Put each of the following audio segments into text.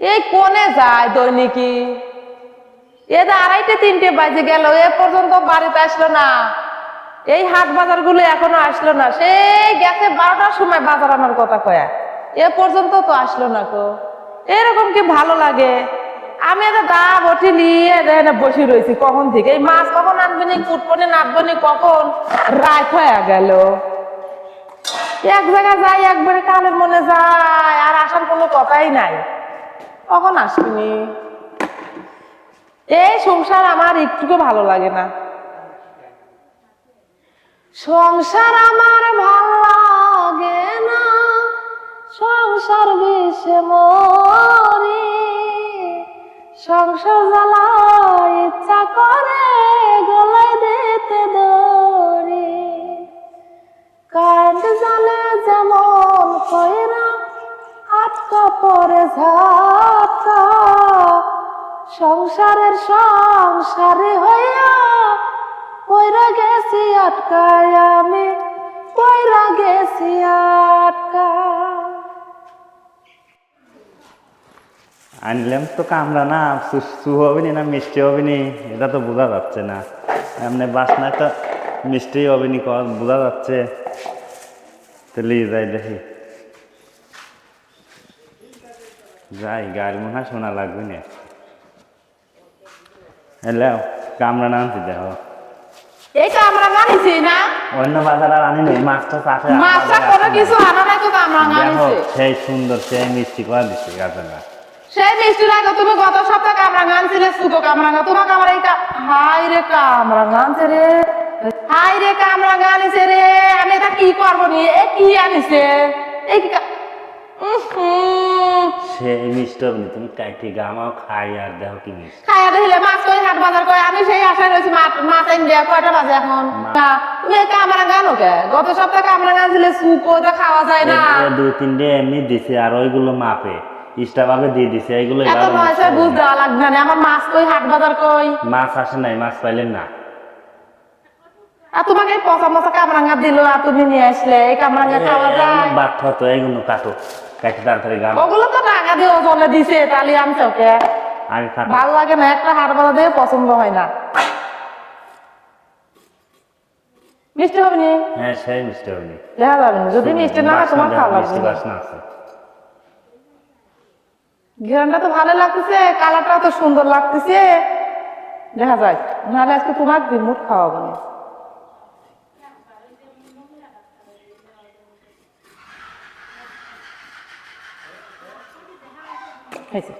এই কোনে যায় দৈনিকই এ যে আড়াইটে, তিনটে বাজে গেল, এ পর্যন্ত বাড়িতে আসলো না। এই হাট বাজারগুলো এখনও আসলো না। সেই গেছে বারোটার সময় বাজার আনার কথা কয়া। এ পর্যন্ত তো আসলো না কো এরকম কি ভালো লাগে? আমি এটা দা বটি নিয়ে বসে রয়েছি, কখন থেকে? এই মাছ কখন আনবে নি কুটপনে নাচবে নি, কখন? রাত হয়ে গেল। এক জায়গায় যাই একবারে কালের মনে যায়, আর আসার কোনো কথাই নাই। কখন আসবিনি? এই সংসার আমার একটুকু ভালো লাগে না। সংসার আমার ভালো লাগে না। সংসার বিষে মরি। সংসার জ্বালা ইচ্ছা করে আটকা পরে সংসারের সংসারে হইয়া কইরা গেছি, আটকায় আমি কইরা গেছি, আটকা। আনলাম তো কামড়া না, সু হবে নি, মিষ্টি হবে নি এটা তো বোঝা যাচ্ছে না। এমনি বাসনা তো মিষ্টি হবে নি বোঝা যাচ্ছে। তো লিয়ে যাই দেখি। যাই গাড়ি মনে হয় শোনা লাগবে না। এলাও কামড়া না আনছি দেখো। এই তো আমরা না অন্য বাজার আর আনি নেই মাছটা চাষে মাছটা কোনো কিছু আনা নাই তো আমরা সেই সুন্দর সেই মিষ্টি করা না সেই মিষ্টি লাগে তুমি গত সপ্তাহে কামরাঙ্গা আনছিলে সুতো কামরাঙ্গা তোমাকে আমার হাই রে কামরাঙ্গা আনছে রে। হাই রে আনিছে রে আমি এটা কি করব নি? এ কি আনিছে? এই। সেই মিষ্টি হবে তুমি কাইটি গামাও খাই আর দেখো কি মিষ্টি। খাইয়া দেখিলে মাছ কই হাট বাজার করে আমি সেই আশায় রয়েছি মাছ মাছ এনে দেয়া কয়টা বাজে এখন? তুমি এই কামরাঙ্গা আনো কে? গত সপ্তাহে আনছিলে সুপো তো খাওয়া যায় না। দুই তিনটে এমনি দিছে আর ওইগুলো মাপে। দিয়ে দিছে এইগুলো এত পয়সা বুঝ দেওয়া লাগবে না। আমার মাছ কই হাট বাজার কই? মাছ আসে নাই মাছ পাইলেন না। আর তোমাকে পচা মচা কামরাঙ্গা দিল আর তুমি নিয়ে আসলে এই কামরাঙ্গা খাওয়া যায়। বাদ তো এইগুলো কাটো। কাটি তাড়াতাড়ি গাম ওগুলো তো টাকা দিয়ে ওজনে দিছে তালি আনছে ওকে। ভালো লাগে না একটা বাজার দিয়ে পছন্দ হয় না। মিষ্টি হবে নি? হ্যাঁ সেই মিষ্টি হবে না। দেখা যাবে না। যদি মিষ্টি না হয় তোমার খাওয়া মিষ্টি বাসনা আছে। ঘেরানটা তো ভালো লাগতেছে কালারটা তো সুন্দর লাগতেছে। দেখা যায় নাহলে আজকে তোমার বিমুট খাওয়াবো না হয়েছে।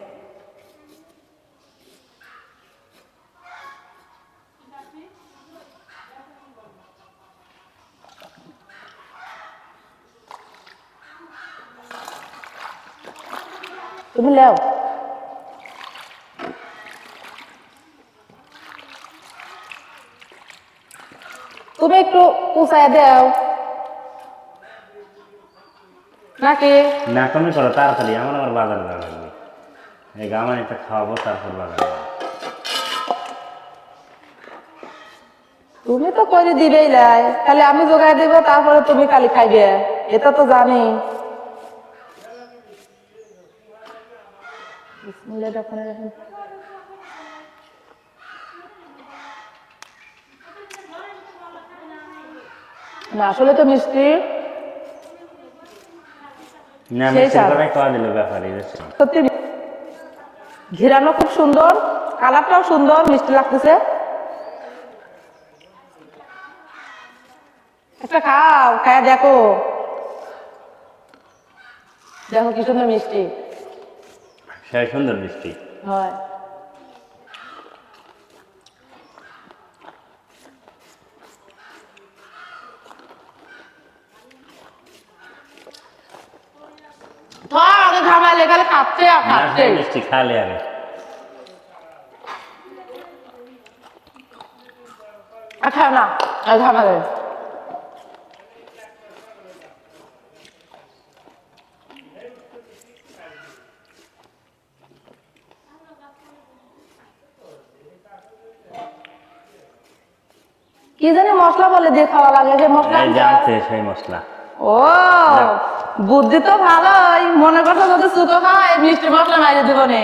তুমি লেও তুমি একটু উঁচায় দাও। নাকি? না, তুমি করো, তাড়াতাড়ি, আমার আবার বাজারে যাওয়া লাগবে এই গামানিটা খাওয়াবো তারপর যাব। তুমি তো করে দিবেই লাই। খালি আমি জোগাড় দিব তারপরে তুমি খালি খাইবে। এটা তো জানি। না আসলে তো মিষ্টি। সত্যি ঘিরানো খুব সুন্দর কালারটাও সুন্দর মিষ্টি লাগতেছে। একটা খাও খায় দেখো। দেখো কি সুন্দর মিষ্টি। সেই সুন্দর মিষ্টি। হয় ধর আগে ঘামালে খালি খাচ্ছে আর খাচ্ছে মিষ্টি খালে আগে। আর খাও না আর কি জানি মশলা বলে দিয়ে খাওয়া লাগে যে মশলা সেই মশলা। ও। বুদ্ধি তো ভালোই মনে করছ যদি সুতো খাওয়াই মিষ্টি মশলা মাইরে দিব নে।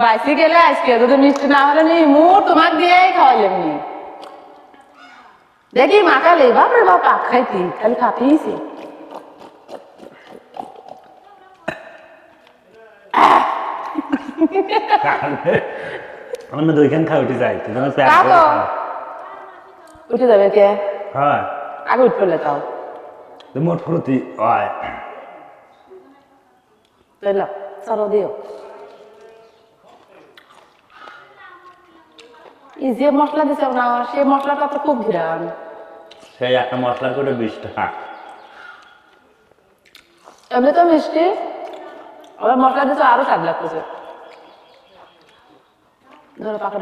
বাইসি গেলে আজকে যদি মিষ্টি না হলে নি মুখ তোমাকে দিয়েই খাওয়াইলাম নি। দেখি মাখালে বাপরে বাপ পাক খাইতি খালি খাপিয়েছি আমি তো ওইখান খাই উঠে যাই। উঠে যাবে কে? হয়। আগে উঠে তাও। মোট প্রতি হয় সরো দিও এই যে মশলা দিছে না সেই মশলাটা তো খুব ঘিরান সেই একটা মশলা করে বিশ টাকা এমনি তো মিষ্টি আবার মশলা দিতে আরও স্বাদ লাগতেছে ধরো পাকা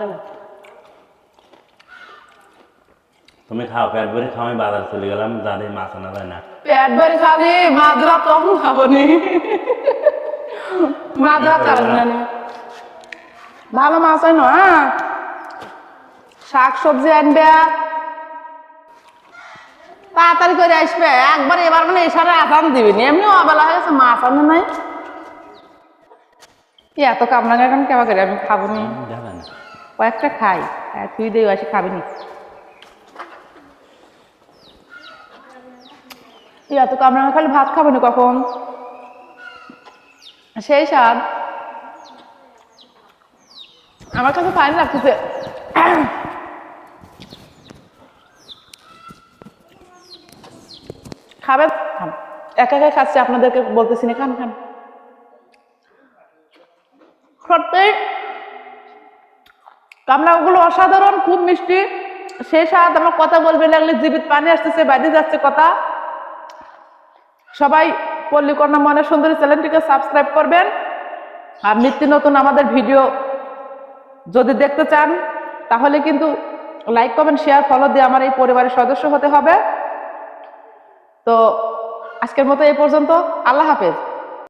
তুমি খাও পেট ভরে খাও আমি বাজার চলে গেলাম যাদের মাছ আনা যায় না। পেট ভরে খাবি মাদরা তখন খাব নি। মাদরা খাব না নি। ভালো মাছ হয় না হ্যাঁ? শাক সবজি আনবে। তাড়াতাড়ি করে আসবে একবার এবার মানে ইশারা আসান দিবি নি। এমনি অবেলা হয়ে গেছে মাছ আনে নাই। এত কামনা এখন কেমন করে? আমি খাব নি। কয়েকটা খাই তুই দিয়ে আসি খাবি নি। তুই এত কামড়া খালি ভাত খাব না কখন? সেই স্বাদ। আমার কাছে ফাইন লাগতেছে। খান একা একা খাচ্ছি, আপনাদেরকে বলতেছি না, খান খান। সত্যি, কামড়াগুলো অসাধারণ, খুব মিষ্টি। সেই স্বাদ, আমার কথা বলবে লাগলে জীবিত পানি আসতেছে, বাইরে যাচ্ছে কথা। সবাই পল্লীকর্ণা মনে সুন্দরী চ্যানেলটিকে সাবস্ক্রাইব করবেন। আর নিত্য নতুন আমাদের ভিডিও যদি দেখতে চান, তাহলে কিন্তু লাইক, কমেন্ট, শেয়ার, ফলো দিয়ে আমার এই পরিবারের সদস্য হতে হবে। তো আজকের মতো এই পর্যন্ত। আল্লাহ হাফেজ।